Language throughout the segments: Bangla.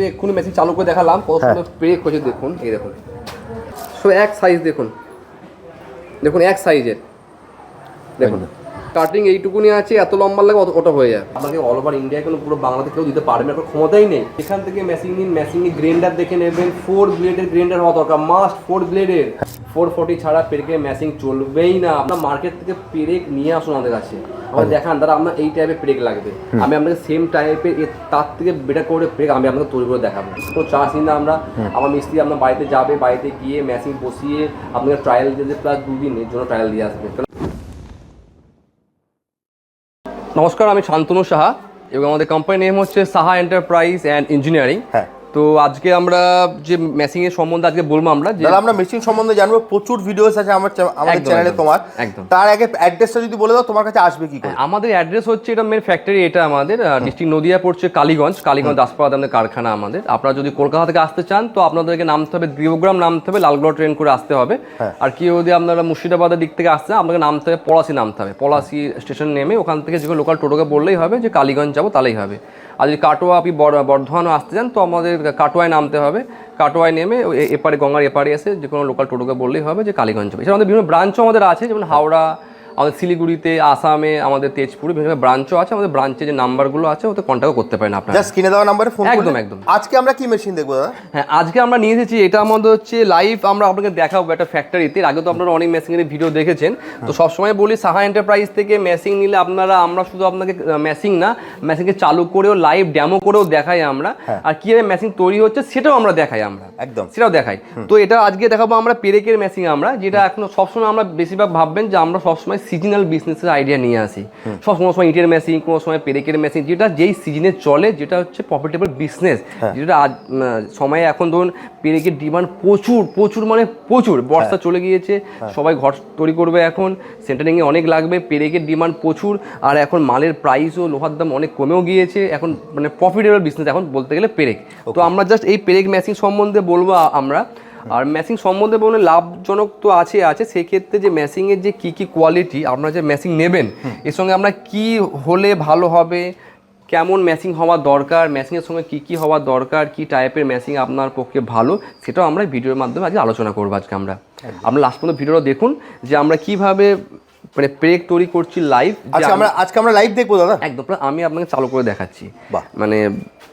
কিন্তু এক্ষুনি মেশিন চালু করে দেখালাম কত হ্যাঁ। সুন্দর ব্রেক হয়েছে দেখুন এই দেখুন। সব এক সাইজ দেখুন। দেখুন এক সাইজের দেখুন। কাটিং এইটুকুনি আছে এত লম্বা লাগে ওটা হয়ে যায় আপনাকে অল ওভার ইন্ডিয়া কোনো পুরো বাংলাতে কেউ দিতে পারবে না ক্ষমতাই নেই। এখান থেকে মেশিন নিন মেশিন গ্রেন্ডার দেখে নেবেন। ফোর ব্লেডের গ্রেন্ডার হওয়া দরকার মাস্ট ফোর ব্লেডের ফোর ফোর্টি ছাড়া পেরেকের মেশিন চলবেই না। আপনার মার্কেট থেকে পেরেক নিয়ে আসুন আমাদের কাছে। আমাদের দেখান দাদা আপনার এই টাইপের পেরেক লাগবে। আমি আপনাকে সেম টাইপের তার থেকে বেটার করে পেরেক আমি আপনাকে তৈরি করে দেখাবো। কোনো চার্জ না আমরা। আমার মিস্ত্রি আপনার বাড়িতে যাবে বাড়িতে গিয়ে মেশিন বসিয়ে আপনাকে ট্রায়াল দিয়ে প্লাস দুদিনের জন্য ট্রায়াল দিয়ে আসবে। নমস্কার আমি শান্তনু সাহা এবং আমাদের কোম্পানির নেম হচ্ছে সাহা এন্টারপ্রাইজ অ্যান্ড ইঞ্জিনিয়ারিং হ্যাঁ। তো আজকে আমরা যে মেশিং এর সম্বন্ধে আজকে বলব আমরা যে আমরা মেশিং সম্বন্ধে জানব প্রচুর ভিডিওস আছে আমার আমাদের চ্যানেলে তোমার। একদম। তার আগে অ্যাড্রেসটা যদি বলে দাও তোমার কাছে আসবে কি করে? আমাদের অ্যাড্রেস হচ্ছে এটা মেন ফ্যাক্টরি এটা আমাদের ডিস্ট্রিক্ট নদিয়া পড়ছে কালীগঞ্জ কালীগঞ্জ দাসপাড়াতে আমাদের কারখানা আমাদের। আপনারা যদি কলকাতা থেকে আসতে চান তো আপনাদেরকে নামতে হবে দেবগ্রাম নামতে হবে লালগড় ট্রেন করে আসতে হবে। হ্যাঁ। আর কেউ যদি আপনারা মুর্শিদাবাদের দিক থেকে আসতে চান আপনাকে নামতে হবে পলাশি নামতে হবে। পলাশি স্টেশন নেমে ওখান থেকে যে লোকাল টোটোকে বললেই হবে যে কালীগঞ্জ যাব তাহলেই হবে। আর যদি কাটোয়া আপনি বর- বর্ধমানও আসতে চান, তো আমাদের কাটোয়ায় নামতে হবে। কাটোয়ায় নেমে এপারে গঙ্গার এপারে এসে যে কোনো লোকাল টোটোকে বললেই হবে যে কালীগঞ্জ এছাড়া আমাদের বিভিন্ন ব্রাঞ্চও আমাদের আছে, যেমন হাওড়া আমাদের শিলিগুড়িতে আসামে আমাদের তেজপুরে বিভিন্ন ব্রাঞ্চও আছে। আমাদের ব্রাঞ্চে যে নাম্বারগুলো আছে ওতে কন্ট্যাক্ট করতে পারেন আপনারা। জাস্ট কিনে দেওয়া নাম্বারে ফোন একদম, একদম। আজকে আমরা কি মেশিন দেখব দাদা? হ্যাঁ আজকে আমরা নিয়ে এসেছি এটা আমাদের হচ্ছে লাইভ আমরা আপনাকে দেখাবো একটা ফ্যাক্টরিতে আগে তো আপনারা অনেক মেশিনের ভিডিও দেখেছেন। তো সবসময় বলি সাহা এন্টারপ্রাইজ থেকে মেশিন নিলে আপনারা আমরা শুধু আপনাকে মেশিন না মেশিনকে চালু করেও লাইভ ডেমো করেও দেখাই আমরা। আর কীভাবে মেশিন তৈরি হচ্ছে সেটাও আমরা দেখাই আমরা। একদম। সেটাও দেখাই। তো এটা আজকে দেখাবো আমরা পেরেকের মেশিন আমরা যেটা এখন সবসময় আমরা বেশিরভাগ ভাববেন যে আমরা সবসময় সিজনাল বিজনেসের আইডিয়া নিয়ে আসি। সব কোনো সময় ইটের মেশিন কোনো সময় পেরেকের মেশিন যেটা যেই সিজনে চলে যেটা হচ্ছে প্রফিটেবল বিজনেস যেটা আজ সময়ে এখন ধরুন পেরেকের ডিমান্ড প্রচুর প্রচুর মানে প্রচুর। বর্ষা চলে গিয়েছে সবাই ঘর তৈরি করবে এখন সেন্টারিংয়ে অনেক লাগবে পেরেকের ডিমান্ড প্রচুর আর এখন মালের প্রাইসও লোহার দাম অনেক কমেও গিয়েছে এখন মানে প্রফিটেবল বিজনেস এখন বলতে গেলে পেরেক। তো আমরা জাস্ট এই পেরেক মেশিন সম্বন্ধে বলব আমরা। আর ম্যাসিং সম্বন্ধে বললে লাভজনক তো আছে আছে। সেক্ষেত্রে যে ম্যাসিংয়ের যে কী কী কোয়ালিটি আপনারা যে ম্যাসিং নেবেন এর সঙ্গে আমরা কি হলে ভালো হবে কেমন ম্যাসিং হওয়া দরকার ম্যাসিংয়ের সঙ্গে কী কী হওয়া দরকার কি টাইপের ম্যাসিং আপনার পক্ষে ভালো সেটাও আমরা ভিডিওর মাধ্যমে আজকে আলোচনা করব আজকে আমরা। আমরা লাস্ট পর্যন্ত ভিডিওটা দেখুন যে আমরা কীভাবে মানে ব্রেক তৈরি করছি লাইভ আচ্ছা আমরা আজকে আমরা লাইভ দেখব দাদা? একদম আমি আপনাকে চালু করে দেখাচ্ছি। মানে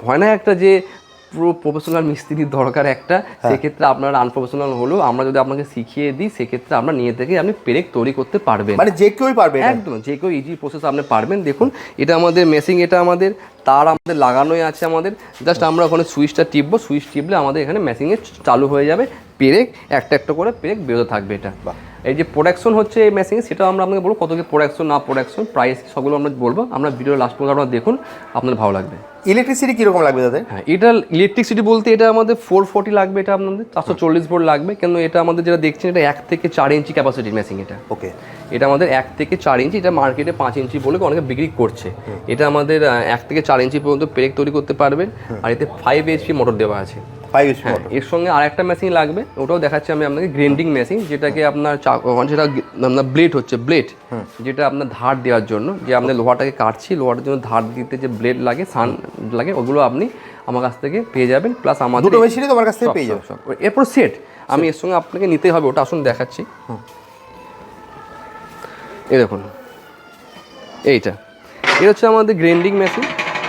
হয় না একটা যে পুরো প্রফেশনাল মিস্ত্রির দরকার একটা হ্যাঁ। সেক্ষেত্রে আপনার আনপ্রফেশনাল হলেও আমরা যদি আপনাকে শিখিয়ে দিই সেক্ষেত্রে আমরা নিয়ে থেকে আপনি পেরেক তৈরি করতে পারবেন। মানে যে কেউই পারবে এটা? একদম যে কেউ ইজি প্রসেস আপনি পারবেন। দেখুন এটা আমাদের মেশিং এটা আমাদের তার আমাদের লাগানোই আছে আমাদের। জাস্ট আমরা ওখানে সুইচটা টিপবো সুইচ টিপলে আমাদের এখানে মেশিংয়ে চালু হয়ে যাবে। পেরেক একটা একটা করে পেরেক বেরোতে থাকবে এটা। এই যে প্রোডাকশন হচ্ছে এই মেশিনে সেটা আমরা আপনাকে বলব কত কি প্রোডাকশন না প্রোডাকশন প্রাইস সবগুলো আমরা বলব। আমরা ভিডিও লাস্ট পর্যন্ত আপনারা দেখুন আপনার ভালো লাগবে। ইলেকট্রিসিটি কীরকম লাগবে দাদা হ্যাঁ এটা ইলেকট্রিসিটি বলতে এটা আমাদের ফোর ফোর্টি লাগবে এটা আপনাদের চারশো চল্লিশ ভোল্ট লাগবে। কেন এটা আমাদের যেটা দেখছেন এটা এক থেকে চার ইঞ্চি ক্যাপাসিটির মেশিন এটা। ওকে এটা আমাদের এক থেকে চার ইঞ্চি এটা মার্কেটে পাঁচ ইঞ্চি বলে অনেকে বিক্রি করছে। এটা আমাদের এক থেকে চার ইঞ্চি পর্যন্ত পেরেক তৈরি করতে পারবেন। আর এতে ফাইভ এইচপি মোটর দেওয়া আছে। ফাইভ এসপি হ্যাঁ এর সঙ্গে আর একটা মেশিন লাগবে ওটাও দেখাচ্ছি আমি আপনাকে গ্রেন্ডিং মেশিন যেটাকে আপনার মানে যেটা আপনার ব্লেড হচ্ছে ব্লেড যেটা আপনার ধার দেওয়ার জন্য যে আমরা লোহাটাকে কাটছি লোহাটার জন্য ধার দিতে যে ব্লেড লাগে সান লাগে ওগুলো আপনি আমার কাছ থেকে পেয়ে যাবেন প্লাস আমাদের দুটো মেশিনই তোমার কাছ থেকে পেয়ে সব, যাবে। সব। এরপর সেট আমি এর সঙ্গে আপনাকে নিতে হবে ওটা আসুন দেখাচ্ছি। এই দেখুন এইটা। এটা হচ্ছে আমাদের গ্রেন্ডিং মেশিন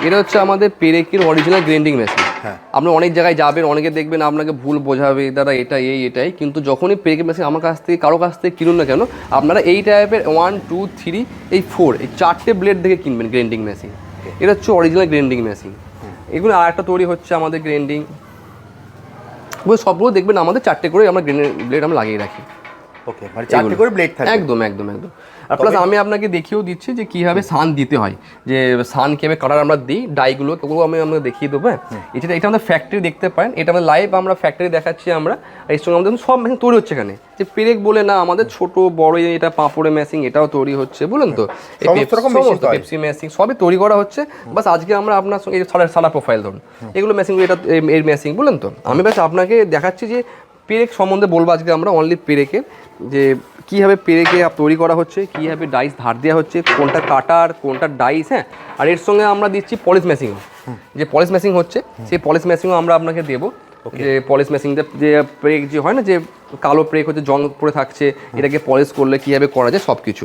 এটা হচ্ছে আমাদের পেরেকের অরিজিনাল গ্রেন্ডিং মেশিন। আপনি অনেক জায়গায় যাবেন অনেকে দেখবেন আপনাকে ভুল বোঝাবে দাদা এটা এই এটাই। কিন্তু যখনই পেরেকের মেশিন আমার কাছ থেকে কারও কাছ থেকে কিনুন না কেন আপনারা এই টাইপের ওয়ান টু থ্রি এই ফোর এই চারটে ব্লেড দেখে কিনবেন গ্রেন্ডিং মেশিন এটা হচ্ছে অরিজিনাল গ্রেন্ডিং মেশিন এগুলো আর একটা তৈরি হচ্ছে আমাদের গ্রেন্ডিং ওই সবগুলো দেখবেন আমাদের চারটে করে আমরা ব্লেড আমরা লাগিয়ে রাখি। ওকে মানে চারটে করে ব্লেড থাকবে। একদম একদম একদম। আর প্লাস আমি আপনাকে দেখিয়েও দিচ্ছি যে কীভাবে সান দিতে হয়। যে সান কীভাবে কাটার আমরা দিই ডাইগুলো ওগুলো আমি আপনাকে দেখিয়ে দেবো হ্যাঁ? এটা এটা আমাদের ফ্যাক্টরি দেখতে পারেন। এটা আমাদের লাইভ আমরা ফ্যাক্টরি দেখাচ্ছি আমরা। এর সঙ্গে আমাদের সব মেশিন তৈরি হচ্ছে এখানে। যে পেরেক বলে না আমাদের ছোট বড় এটা পাঁপড়ে মেশিন এটাও তৈরি হচ্ছে বলুন তো? পেপসি- হয়। মেশিন সবই তৈরি করা হচ্ছে। বাস আজকে আমরা আপনার সঙ্গে সাদা সাদা প্রোফাইল ধরুন। এগুলো মেশিন এটা এর মেশিন বলুন তো? আমি বাস আপনাকে দেখাচ্ছি যে পেরেক সম্বন্ধে বলব আজকে আমরা অনলি পেরেকের যে কীভাবে পেরেকে তৈরি করা হচ্ছে কীভাবে ডাইস ধার দেওয়া হচ্ছে কোনটা কাটার কোনটা ডাইস হ্যাঁ? আর এর সঙ্গে আমরা দিচ্ছি পলিশ ম্যাচিং যে পলিশ ম্যাচিং হচ্ছে সেই পলিশ ম্যাচিংও আমরা আপনাকে দেবো। যে পলিশ ম্যাচিংটা যে প্রেক যে হয় না যে কালো প্রেক হচ্ছে জং পড়ে থাকছে এটাকে পলিশ করলে কীভাবে করা যায় সব কিছু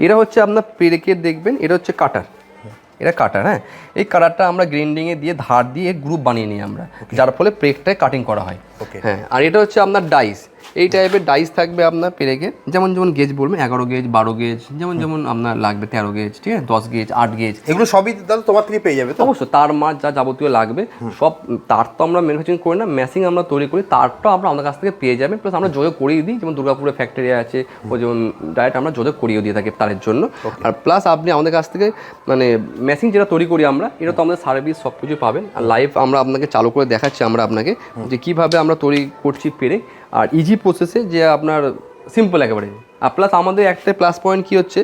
এটা হচ্ছে আপনার পেরেকের দেখবেন এটা হচ্ছে কাটার এটা কাটার হ্যাঁ? এই কাটারটা আমরা গ্রিন্ডিংয়ে দিয়ে ধার দিয়ে গ্রুপ বানিয়ে নিই আমরা যার ফলে প্রেকটায় কাটিং করা হয়। হ্যাঁ আর এটা হচ্ছে আপনার ডাইস এই টাইপের ডাইস থাকবে আপনার পেরেকে যেমন যেমন গেজ বলবেন এগারো গেজ বারো গেজ যেমন যেমন আপনার লাগবে তেরো গেজ ঠিক আছে? দশ গেজ আট গেজ এগুলো সবই দাদা তোমার থেকে পেয়ে যাবে তো? অবশ্য তার মাছ যা যাবতীয় লাগবে সব তার তো আমরা ম্যানুফ্যাকচারিং করি না মেশিং আমরা তৈরি করি তারটা আমরা আমাদের কাছ থেকে পেয়ে যাবেন প্লাস আমরা যোগাযোগ করিয়ে দিই যেমন দুর্গাপুরে ফ্যাক্টরি আছে ও যেমন ডাইরেক্ট আমরা যোগাযোগ করিয়ে দিয়ে থাকি তারের জন্য। আর প্লাস আপনি আমাদের কাছ থেকে মানে মেশিন যেটা তৈরি করি আমরা এটা তো আমাদের সার্ভিস সব কিছু পাবেন। আর লাইভ আমরা আপনাকে চালু করে দেখাচ্ছি আমরা আপনাকে যে কীভাবে আমরা তৈরি করছি পেরে। আর ইজি প্রসেসে যে আপনার সিম্পল একেবারে। আর প্লাস আমাদের একটা প্লাস পয়েন্ট কী হচ্ছে,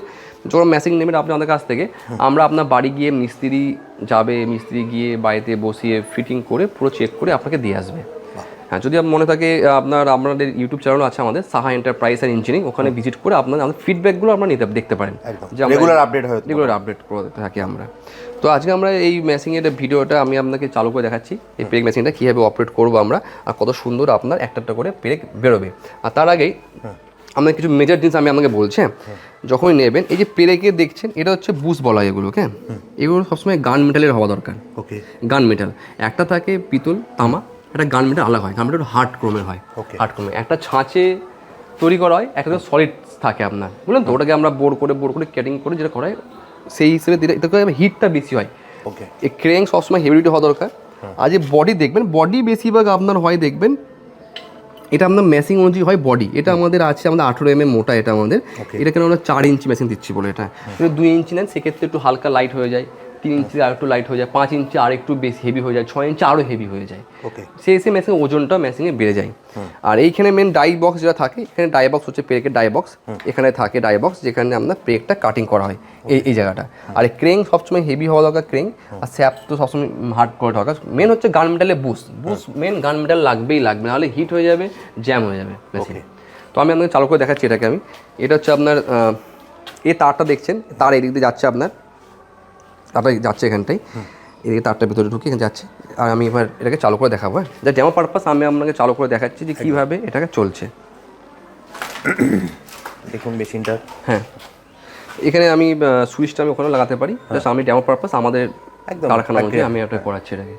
যখন মেশিন নেবেন আপনি আমাদের কাছ থেকে, আমরা আপনার বাড়ি গিয়ে মিস্ত্রি যাবে, মিস্ত্রি গিয়ে বাড়িতে বসিয়ে ফিটিং করে পুরো চেক করে আপনাকে দিয়ে আসবে। হ্যাঁ যদি মনে থাকে আপনার আমাদের ইউটিউব চ্যানেল আছে আমাদের সাহা এন্টারপ্রাইজ অ্যান্ড ইঞ্জিনিয়ারিং ওখানে ভিজিট করে আপনার আমাদের ফিডব্যাকগুলো আপনারা নিতে দেখতে পারেন। রেগুলার আপডেট হয়। রেগুলার আপডেট করে থাকি আমরা। তো আজকে আমরা এই মেশিনের ভিডিওটা আমি আপনাকে চালু করে দেখাচ্ছি এই পেরেক মেশিনটা কীভাবে অপারেট করব আমরা আর কত সুন্দর আপনার একটা একটা করে পেরেক বেরোবে। আর তার আগেই আপনার কিছু মেজার জিনিস আমি আপনাকে বলছি হ্যাঁ। যখনই নেবেন এই যে পেরেকে দেখছেন এটা হচ্ছে বুস বলা হয় এগুলো হ্যাঁ? এগুলো সবসময় গান মেটালের হওয়া দরকার। ওকে গান মেটাল একটা থাকে পিতল তামা একটা গান মেটাল আলাদা হয় গান মেটাল হার্ড ক্রোমের হয়. হার্ড ক্রোমে একটা ছাঁচে তৈরি করা হয় একটা সলিড থাকে আপনার বুঝলেন তো? ওটাকে আমরা বোর করে বোর করে কাটিং করে যেটা করা হয় সেই হিসেবে দিলে হিটটা বেশি হয়। ওকে এই ক্রেং সবসময় হেভিডিটি হওয়া দরকার। আর যে বডি দেখবেন বডি বেশিরভাগ আপনার হয় দেখবেন এটা আপনার মেশিং অনুযায়ী হয় বডি এটা আমাদের আছে আমাদের আঠেরো এম মোটা এটা আমাদের। এটা কেন আমরা চার ইঞ্চি মেশিন দিচ্ছি বলে এটা। যদি দুই ইঞ্চি নেন সেক্ষেত্রে একটু হালকা লাইট হয়ে যায়। তিন ইঞ্চি আর একটু লাইট হয়ে যায় পাঁচ ইঞ্চি আর একটু বেশি হেভি হয়ে যায় ছয় ইঞ্চি আরও হেভি হয়ে যায়। ওকে সেই সেই মেশিনের ওজনটা মেশিনে বেড়ে যায়। আর এইখানে মেন ডাই বক্স যেটা থাকে এখানে ডাই বক্স হচ্ছে পেরেকের ডাই বক্স এখানে থাকে ডাই বক্স যেখানে আপনার পেরেকটা কাটিং করা হয় এই এই জায়গাটা। আর এই ক্রেং সবসময় হেভি হওয়া দরকার ক্রেং আর স্যাপ তো সবসময় হার্ড করে দরকার। মেন হচ্ছে গান মেটালে bush bush main gun metal লাগবেই লাগবে নাহলে হিট হয়ে যাবে জ্যাম হয়ে যাবে মেশিন তো আমি আপনাকে চালু করে দেখাচ্ছি এটাকে আমি। এটা হচ্ছে আপনার এই তারটা দেখছেন তার এদিক দিয়ে যাচ্ছে আপনার। তারটা যাচ্ছে এখানটাই। এদিকে তারটা ভিতরে ঢুকে এখানে যাচ্ছে। আর আমি এবার এটাকে চালু করে দেখাবো হ্যাঁ? যেমন পারপাস আমি আপনাকে চালু করে দেখাচ্ছি যে কীভাবে এটাকে চলছে। দেখুন মেশিনটা। হ্যাঁ। এখানে আমি সুইচটা আমি ওখানে লাগাতে পারি। জাস্ট আমি ডেমো পারপাস আমাদের কারখানা আমি এটা করাচ্ছি এটাকে।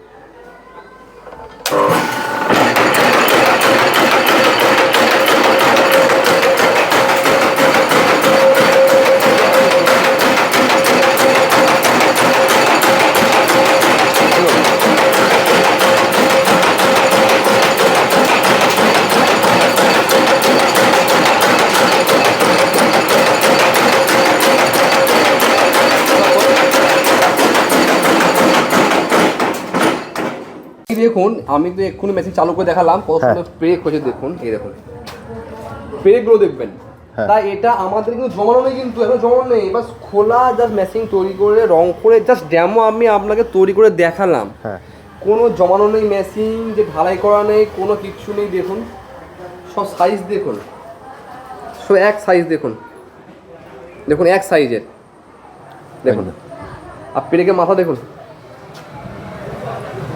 আমি তো এক্ষুনি মেশিন চালু করে দেখালাম কত সুন্দর ব্রেক হয়েছে দেখুন এই দেখুন। ব্রেকগুলো দেখবেন। তাই এটা আমাদের কিন্তু জমানো নেই কিন্তু এখন জমানো নেই। বাস খোলা জাস্ট মেশিন তৈরি করে রং করে জাস্ট ড্যামো আমি আপনাকে তৈরি করে দেখালাম। হ্যাঁ। কোনো জমানো নেই মেশিন যে ঢালাই করা নেই কোনো কিচ্ছু নেই দেখুন। সব সাইজ দেখুন। সব এক সাইজ দেখুন। দেখুন এক সাইজের দেখুন। আর পেরেকে মাথা দেখুন।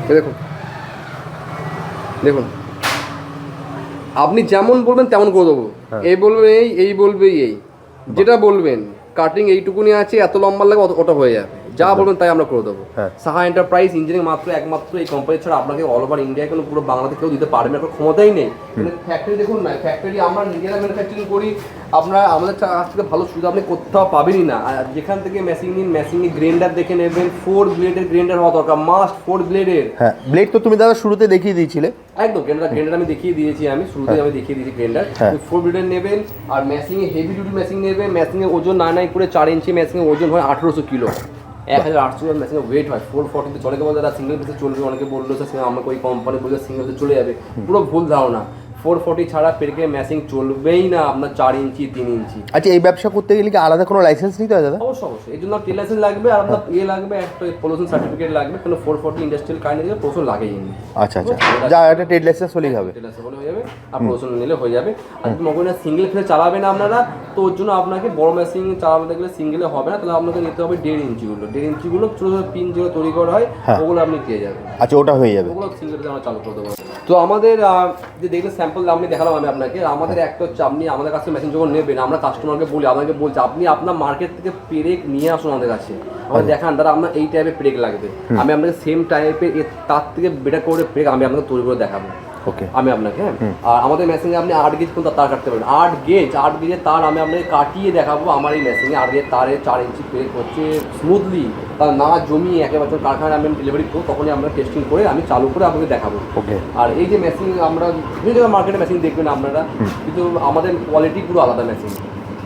দেখুন। দেখুন আপনি যেমন বলবেন তেমন করে দেবো। এই বলবে এই এই বলবে এই যেটা বলবেন কাটিং এইটুকুনি আছে এত লম্বা লাগে অত- ওটা হয়ে যাবে। যা বলবেন তাই আমরা করে দেবো। হ্যাঁ। সাহা এন্টারপ্রাইজ ইঞ্জিনিয়ারিং মাত্র একমাত্র এই কোম্পানি ছাড়া আপনাকে অল ওভার ইন্ডিয়া কোনো পুরো বাংলাতে কেউ দিতে পারবে না ক্ষমতাই নেই। ফ্যাক্টরি দেখুন না ফ্যাক্টরি আমরা নিজেরা ম্যানুফ্যাকচারিং করি আপনার আমাদের কাছ থেকে ভালো সুবিধা আপনি কোথাও পাবেনই না। আর যেখান থেকে মেশিন নিন মেশিনে গ্রেন্ডার দেখে নেবেন ফোর ব্লেডের গ্রেন্ডার হওয়া দরকার মাস্ট ফোর ব্লেডের হ্যাঁ ব্লেড তো তুমি দাদা শুরুতে দেখিয়ে দিয়েছিলে। একদম গ্রেন্ডার গ্রেন্ডার আমি দেখিয়ে দিয়েছি আমি শুরুতে আমি দেখিয়ে দিয়েছি গ্রেন্ডার হ্যাঁ। ফোর ব্লেডের নেবেন আর মেশিনে হেভি ডিউটি মেশিন নেবেন মেশিনের ওজন না নাই করে চার ইঞ্চি মেশিনের ওজন হয় আঠেরোশো কিলো। এক হাজার আটশো গ্রাম মেশিনের ওয়েট হয়। ফোর ফর্টিতে চলে গেলে তারা সিঙ্গেল পিসে চলবে অনেকে বলল স্যার আমাকে ওই কোম্পানি বলছে সিঙ্গেল পিসে চলে যাবে। পুরো ভুল ধারণা। ফোর ফোর্টি ছাড়া পেরেকের মেশিন চলবেই না আপনার চার ইঞ্চি তিন ইঞ্চি। আচ্ছা এই ব্যবসা করতে গেলে কি আলাদা কোনো লাইসেন্স নিতে হয় দাদা? অবশ্যই অবশ্যই। এই জন্য টেল লাইসেন্স লাগবে আর আপনার ইয়ে লাগবে একটা পলিউশন সার্টিফিকেট লাগবে কেন ফোর ফোর্টি ইন্ডাস্ট্রিয়াল কারেন্ট দিলে প্রচুর লাগেই নি। আচ্ছা আচ্ছা। যা একটা ট্রেড লাইসেন্স হলেই হবে। টেল লাইসেন্স হয়ে যাবে আর প্রচুর নিলে হয়ে যাবে। আর যদি করেন সিঙ্গেল ফেলে চালাবেন আপনারা তো ওর জন্য আপনাকে বড় মেশিন চালাতে গেলে সিঙ্গেলে হবে না তাহলে আপনাকে নিতে হবে দেড় ইঞ্চিগুলো দেড় ইঞ্চিগুলো ছোটো ছোটো পিন যেগুলো তৈরি করা হয় হ্যাঁ। ওগুলো আপনি পেয়ে যাবেন। আচ্ছা ওটা হয়ে যাবে। ওগুলো সিঙ্গেল আমরা চালু করে দেবো। তো আমাদের যে দেখলে স্যাম্পল আপনি দেখালাম আমি আপনাকে আমাদের একটা হচ্ছে আপনি আমাদের কাছে মেশিন যখন নেবেন আমরা কাস্টমারকে বলি আপনাকে বলছি আপনি আপনার মার্কেট থেকে পেরেক নিয়ে আসুন আমাদের কাছে। আমার দেখান দাদা আপনার এই টাইপের পেরেক লাগবে। আমি আপনাকে সেম টাইপের তার থেকে বেটার করে পেরেক আমি আপনাকে তৈরি করে দেখাবো। ওকে আমি আপনাকে হ্যাঁ? আর আমাদের মেশিনে আপনি আট গেজ পর্যন্ত তার কাটতে পারবেন আট গেজ আট গেজের তার আমি আপনাকে কাটিয়ে দেখাবো আমার এই মেশিনে আট গেজের তারে চার ইঞ্চি ব্রেক হচ্ছে স্মুথলি তার না জমিয়ে একেবারে কারখানায় আমি ডেলিভারি করব তখনই আমরা টেস্টিং করে আমি চালু করে আপনাকে দেখাবো। ওকে আর এই যে মেশিন আমরা বিভিন্ন মার্কেটে মেশিন দেখবেন আপনারা কিন্তু আমাদের কোয়ালিটি পুরো আলাদা মেশিন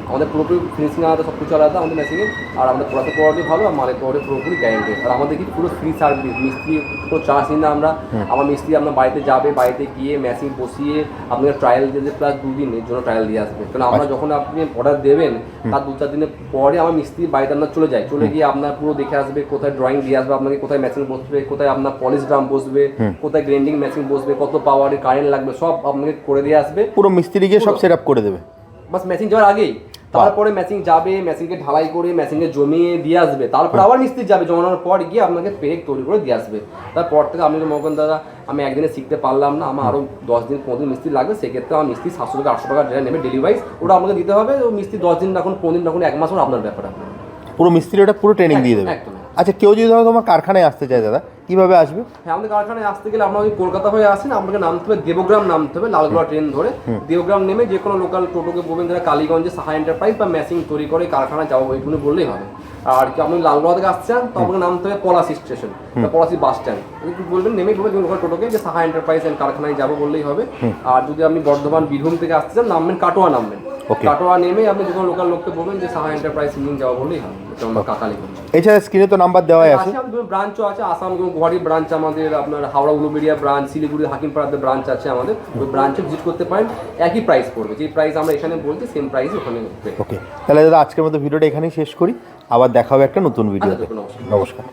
আমাদের পুরোপুরি ফিনিশিং আলাদা সব কিছু আলাদা আমাদের মেশিনে আর আমাদের প্রোডাক্টের কোয়ালিটি ভালো আর মালের কোয়ালিটি পুরোপুরি গ্যারেন্টি আর আমাদের কি পুরো ফ্রি সার্ভিস মিস্ত্রি কোনো চার্জ নিই না আমরা। আমার মিস্ত্রি আপনার বাড়িতে যাবে বাড়িতে গিয়ে মেশিন বসিয়ে আপনাকে ট্রায়াল দিয়ে প্লাস দুদিনের জন্য ট্রায়াল দিয়ে আসবে। কারণ আমরা যখন আপনি অর্ডার দেবেন তার দু চার দিনের পরে আমার মিস্ত্রি বাড়িতে আপনার চলে যায়। চলে গিয়ে আপনার পুরো দেখে আসবে কোথায় ড্রয়িং দিয়ে আসবে আপনাকে কোথায় মেশিন বসবে কোথায় আপনার পলিশ ড্রাম বসবে কোথায় গ্রাইন্ডিং মেশিন বসবে কত পাওয়ারে কারেন্ট লাগবে সব আপনাকে করে দিয়ে আসবে। পুরো মিস্ত্রি গিয়ে সব সেট আপ করে দেবে। বাস মেশিন যাওয়ার আগেই। তারপরে মেশিন যাবে মেশিনকে ঢালাই করে মেশিনকে জমিয়ে দিয়ে আসবে। তারপর আবার মিস্ত্রি যাবে জমানোর পর গিয়ে আপনাকে পেরেক তৈরি করে দিয়ে আসবে। তারপর থেকে আপনি মগন দাদা আমি একদিনে শিখতে পারলাম না আমার আরও দশ দিন পনেরো দিন মিস্ত্রি লাগবে সেক্ষেত্রে আমার মিস্ত্রি সাতশো টাকা আটশো টাকা যেটা নেবে ডেলি ওয়াইজ ওটা আপনাকে দিতে হবে ও মিস্ত্রি দশ দিন রাখুন পনেরো দিন রাখুন এক মাস হলো আপনার ব্যাপার। পুরো মিস্ত্রি ওটা পুরো ট্রেনিং দিয়ে দেবে। একদম। আচ্ছা কেউ যদি ধরো তোমার কারখানায় আসতে চায় দাদা কীভাবে আসবে? হ্যাঁ আমাদের কারখানায় আসতে গেলে আপনার যদি কলকাতা হয়ে আসেন আপনাকে নামতে হবে দেবগ্রাম নামতে হবে লালগোলা ট্রেন ধরে। দেবগ্রাম নেমে যে কোনো লোকাল টোটোকে বলবেন যারা কালীগঞ্জে সাহা এন্টারপ্রাইজ বা মেশিন তৈরি করে কারখানায় যাব ওইটুকু বললেই হবে। আর কি আপনি লালগোলা থেকে আসছেন তো আপনাকে নামতে হবে Palashi station Palashi bus stand বলবেন নেমে বলবেন লোকাল টোটোকে যে সাহা এন্টারপ্রাইজ কারখানায় যাব বললেই হবে। আর যদি আপনি বর্ধমান বীরভূম থেকে আসতে চান নামবেন কাটোয়া নামবেন। Okay. কাটোয়া নেমে আপনি যে কোনো লোকাল লোককে বলবেন যে সাহা এন্টারপ্রাইজ সিঙ্গিং যাওয়া বললেই হবে। কাকালি এছাড়া স্ক্রিনে তো নাম্বার দেওয়াই আছে। ব্রাঞ্চও আছে আসাম এবং গুয়াহাটি ব্রাঞ্চ আমাদের আপনার হাওড়া উলুবেড়িয়া ব্রাঞ্চ শিলিগুড়ি হাকিমপাড়াতে ব্রাঞ্চ আছে আমাদের। ওই ব্রাঞ্চে ভিজিট করতে পারেন একই প্রাইস পড়বে। যে প্রাইস আমরা এখানে বলছি সেম প্রাইস ওখানে ওকে তাহলে দাদা আজকের মতো ভিডিওটা এখানেই শেষ করি। আবার দেখা হবে একটা নতুন ভিডিওতে। আচ্ছা, নমস্কার। নমস্কার।